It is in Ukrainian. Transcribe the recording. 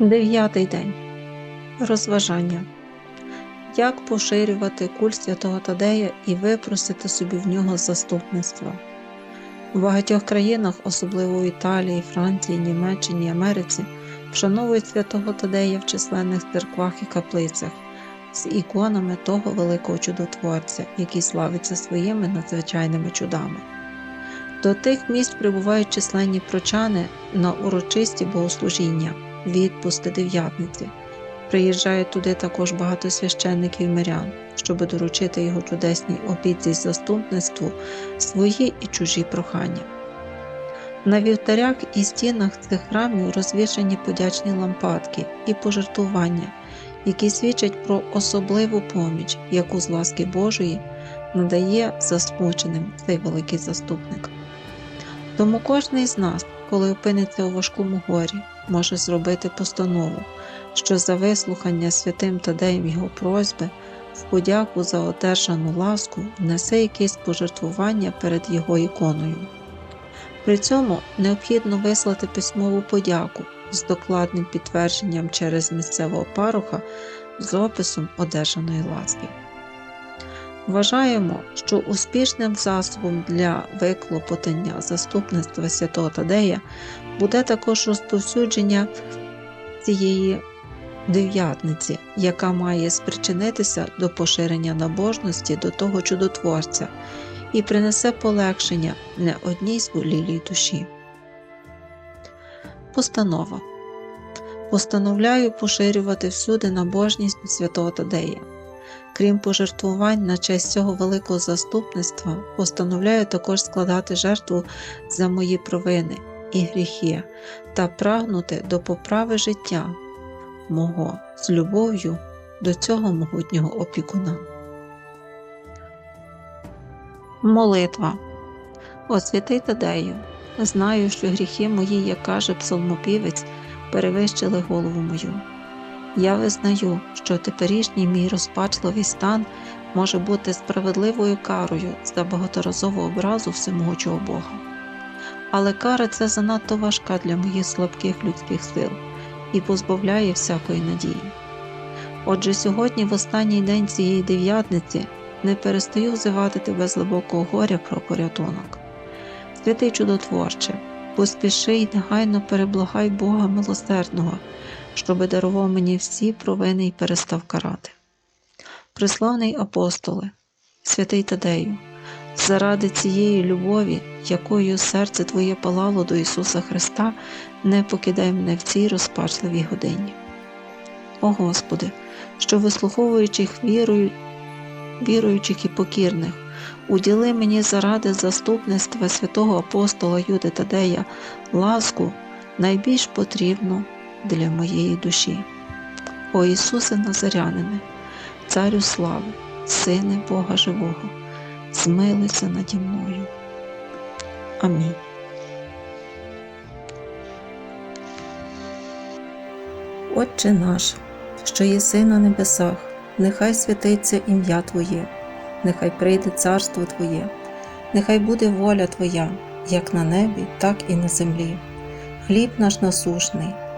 Дев'ятий день. Розважання. Як поширювати культ святого Тадея і випросити собі в нього заступництва? У багатьох країнах, особливо у Італії, Франції, Німеччині, Америці, вшановують святого Тадея в численних церквах і каплицях з іконами того великого чудотворця, який славиться своїми надзвичайними чудами. До тих місць прибувають численні прочани на урочисті богослужіння, відпусти дев'ятниці. Приїжджає туди також багато священників мирян, щоб доручити його чудесній обіці заступництву свої і чужі прохання. На вівтарях і стінах цих храмів розвішані подячні лампадки і пожертвування, які свідчать про особливу поміч, яку з ласки Божої надає засмученим цей великий заступник. Тому кожен з нас, коли опиниться у важкому горі, може зробити постанову, що за вислухання святим Тадеєм його просьби в подяку за одержану ласку внесе якесь пожертвування перед його іконою. При цьому необхідно вислати письмову подяку з докладним підтвердженням через місцевого пароха з описом одержаної ласки. Вважаємо, що успішним засобом для виклопотання заступництва святого Тадея буде також розповсюдження цієї дев'ятниці, яка має спричинитися до поширення набожності до того чудотворця і принесе полегшення не одній зболілій душі. Постанова Постановляю поширювати всюди набожність святого Тадея. Крім пожертвувань на честь цього великого заступництва, постановляю також складати жертву за мої провини і гріхи та прагнути до поправи життя мого з любов'ю до цього могутнього опікуна. Молитва. О Тадею, знаю, що гріхи мої, як каже псалмопівець, перевищили голову мою. Я визнаю, що теперішній мій розпачливий стан може бути справедливою карою за багаторазову образу всемогучого Бога. Але кара ця занадто важка для моїх слабких людських сил і позбавляє всякої надії. Отже, сьогодні, в останній день цієї дев'ятниці, не перестаю взивати тебе з глибокого горя про порятунок. Святий чудотворче, поспіши й негайно переблагай Бога милосердного, щоби дарував мені всі провини і перестав карати. Приславний апостоле, святий Тадею, заради цієї любові, якою серце Твоє палало до Ісуса Христа, не покидай мене в цій розпачливій годині. О Господи, що вислуховуючих вірою, віруючих і покірних, уділи мені заради заступництва святого апостола Юди Тадея ласку найбільш потрібну для моєї душі. О Ісусе Назарянине, Царю слави, Сине Бога Живого, змилуйся наді мною. Амінь. Отче наш, що єси на небесах, нехай святиться ім'я Твоє, нехай прийде царство Твоє, нехай буде воля Твоя, як на небі, так і на землі. Хліб наш насушний,